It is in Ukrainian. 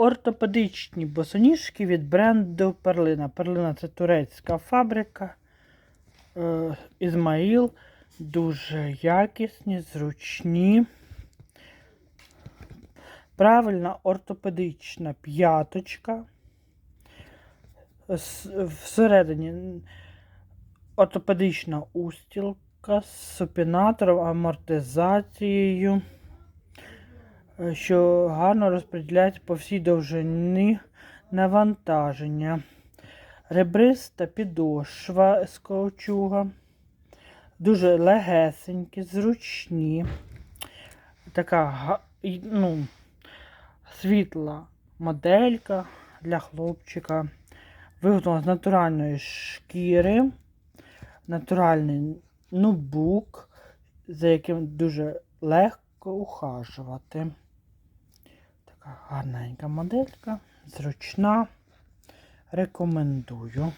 Ортопедичні босоніжки від бренду Перлина. Перлина це турецька фабрика. Е, Ізмаїл. Дуже якісні, зручні. Правильна ортопедична п'яточка. Всередині ортопедична устілка з супінатором, амортизацією, що гарно розподіляється по всій довжині навантаження. Ребриста підошва з каучуга. Дуже легесенькі, зручні. Така ну, світла моделька для хлопчика. Виготовлена з натуральної шкіри, натуральний нубук, за яким дуже легко ухажувати. Така гарненька моделька, зручна. Рекомендую.